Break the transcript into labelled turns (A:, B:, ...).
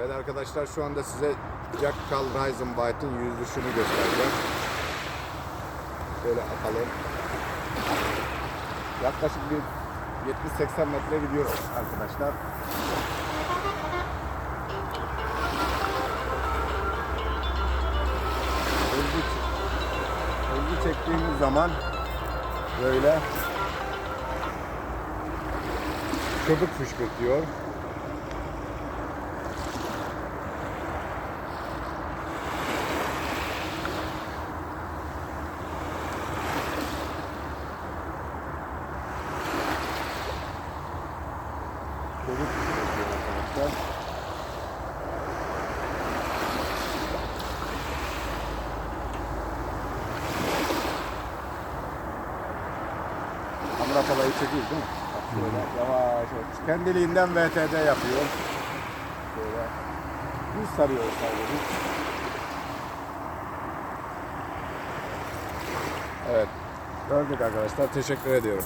A: Evet arkadaşlar şu anda size Jackal Rising White'ın yüzüşünü göstereceğim. Şöyle atalım. Yaklaşık bir 70-80 metre gidiyoruz arkadaşlar. Hızlı, hızlı çektiğimiz zaman böyle köpük fışkırtıyor. Fışkırtıyor arkadaşlar. Kamera falayı çekiyor değil mi? Bak şöyle yavaş yavaş. Kendiliğinden VTD yapıyor. Şöyle. Düz sarıyor sadece. Evet. Gördük arkadaşlar. Teşekkür ediyorum.